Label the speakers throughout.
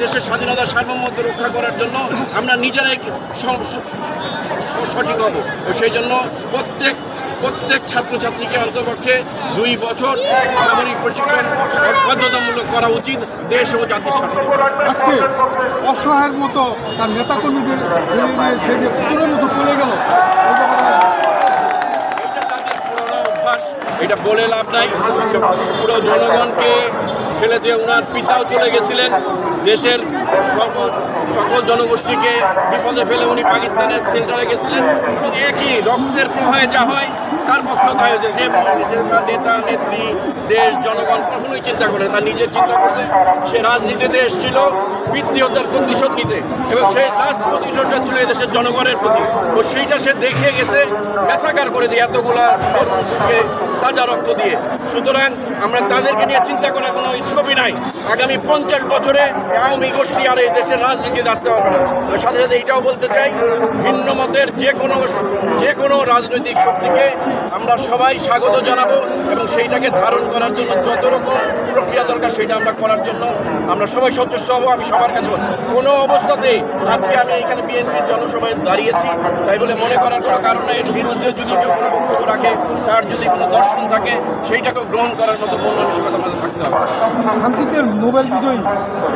Speaker 1: দেশের স্বাধীনতা সার্বভৌমত্ব রক্ষা করার জন্য আমরা নিজেরাই সঠিক হব। সেই জন্য প্রত্যেক প্রত্যেক ছাত্রছাত্রীকে অন্তপক্ষে দুই বছর সামরিক প্রশিক্ষণ বাধ্যতামূলক করা উচিত দেশ ও জাতির সাথে
Speaker 2: আজকে অসহায়ের মতো তার নেতাকর্মীদের সে যে মতো চলে গেল
Speaker 1: এটা বলে লাভ নাই। পুরো জনগণকে ফেলে দিয়ে ওনার পিতাও চলে গেছিলেন দেশের সর্ব সকল জনগোষ্ঠীকে বিপদে ফেলে উনি পাকিস্তানের সেন্টারে গেছিলেন। এবং একই রক্তের প্রবাহে যা হয়, তার পক্ষ তাই হয়েছে সে তার নেতা, নেত্রী, দেশ, জনগণ কখনোই চিন্তা করে তার নিজের চিন্তা করছে। সে রাজনীতিতে এসেছিল পিতৃহত্যার প্রতিশোধ নিতে এবং সেই লাস্ট প্রতিশোধটা ছিল দেশের জনগণের প্রতি। ও সেইটা সে দেখে গেছে মেসাকার করে দিয়ে এতগুলা তাজা রক্ত দিয়ে। সুতরাং আমরা তাদেরকে নিয়ে চিন্তা করার কোনো স্কোপই নাই। আগামী পঞ্চাশ বছরে আওয়ামী গোষ্ঠী আর এই দেশের রাজনীতিতে আসতে পারবে না। তবে সাথে সাথে এইটাও বলতে চাই, ভিন্ন মতের যে কোনো যে কোনো রাজনৈতিক শক্তিকে আমরা সবাই স্বাগত জানাব এবং সেইটাকে ধারণ করার জন্য যত রকম প্রক্রিয়া দরকার সেটা আমরা করার জন্য আমরা সবাই সচেষ্ট হব, আমি সবার কাছে। কোনো অবস্থাতেই আজকে আমি এখানে বিএনপির জনসভায় দাঁড়িয়েছি, তাই বলে মনে করার কোনো কারণ নাই। এর বিরুদ্ধে যদি কেউ কোনো বক্তব্য রাখে, তার যদি কোনো দর্শন থাকে, সেইটাকেও গ্রহণ করার মতো কোনো মানসিকতা আমাদের থাকতে হবে
Speaker 2: শান্তিতে নোবেল বিজয়ী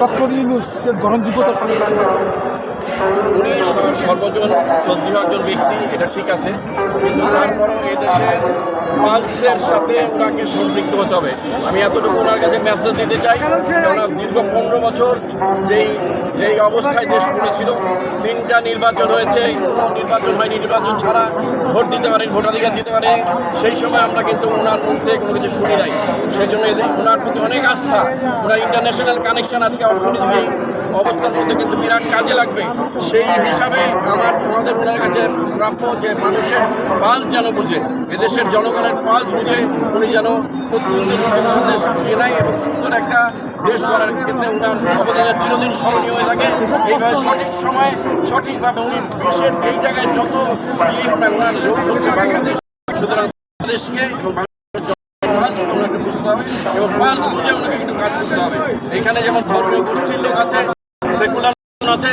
Speaker 2: ডক্টর ইউনুসকে গ্রহণযোগ্যতা
Speaker 1: উনি সর্বজন শ্রদ্ধেয় একজন ব্যক্তি, এটা ঠিক আছে। কিন্তু তারপরেও এই দেশে পালসের সাথে ওনাকে সম্পৃক্ত হতে হবে। আমি এতটুকু ওনার কাছে মেসেজ দিতে চাই, কেননা দীর্ঘ পনেরো বছর যেই যেই অবস্থায় দেশ পড়েছিল, তিনটা নির্বাচন হয়েছে, কোনো নির্বাচন হয়নি, নির্বাচন ছাড়া ভোট দিতে পারেন, ভোটাধিকার দিতে পারে সেই সময় আমরা কিন্তু ওনার থেকে কোনো কিছু শুনি নাই। সেই জন্য ওনার প্রতি অনেক আস্থা, ওনার ইন্টারন্যাশনাল কানেকশন আজকে অর্থনীতি অবস্থার মধ্যে কিন্তু বিরাট কাজে লাগবে। সেই হিসাবে আমার, আমাদের ওনার কাছে প্রাপ্য যে মানুষের পাল যেন বুঝে, এদেশের জনগণের পাল বুঝে, উনি যেন অত্যন্ত নেয় এবং সুন্দর একটা দেশ গড়ার ক্ষেত্রে ওনার অবদানের চিরদিন স্মরণীয় হয়ে থাকে। এইভাবে সঠিক সময়, সঠিকভাবে উনি দেশের এই জায়গায় যত ইয়ে হবে ওনার লোক হচ্ছে বাংলাদেশ। সুতরাং বাংলাদেশকে এবং পাঁচ বুঝে ওনাকে কিন্তু কাজ করতে হবে। এখানে যেমন ধর্মীয় গোষ্ঠীর লোক আছে সেকুলার আছে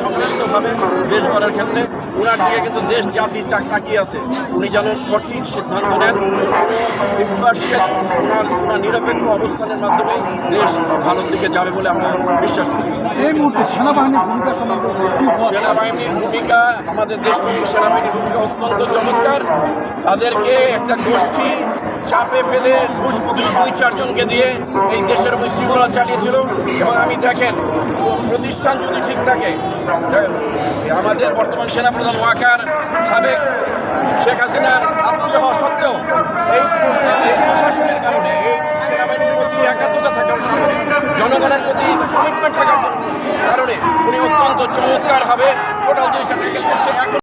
Speaker 1: সম্মিলিতভাবে দেশ গড়ার ক্ষেত্রে ওনার দিকে কিন্তু দেশ জাতি চাক তাকিয়ে আছে। উনি যেন সঠিক সিদ্ধান্ত নেন। ইম্পার্শিয়াল ওনার ওনার নিরপেক্ষ অবস্থানের মাধ্যমে দেশ ভালোর দিকে যাবে বলে আমরা বিশ্বাস করি।
Speaker 2: এই মুহূর্তে সেনাবাহিনীর ভূমিকা?
Speaker 1: সেনাবাহিনীর ভূমিকা আমাদের দেশপ্রেমিক সেনাবাহিনীর ভূমিকা অত্যন্ত চমৎকার। তাদেরকে একটা গোষ্ঠী চাপে ফেলে ঘুষ দুই চারজনকে দিয়ে এই দেশের মুসলিমরা চালিয়েছিল। এবং আমি দেখেন, প্রতিষ্ঠান যদি ঠিক থাকে, আমাদের বর্তমান সেনাপ্রধান ওয়াকার সাবেক শেখ হাসিনার আত্মীয় হওয়া সত্ত্বেও এই প্রশাসনের কারণে এই সেনাবাহিনীর প্রতি একাত্মতা থাকার কারণে, জনগণের প্রতি কমিটমেন্ট থাকার কারণে, উনি অত্যন্ত চমৎকারভাবে টোটাল জিনিসটা ট্যাকেল এখন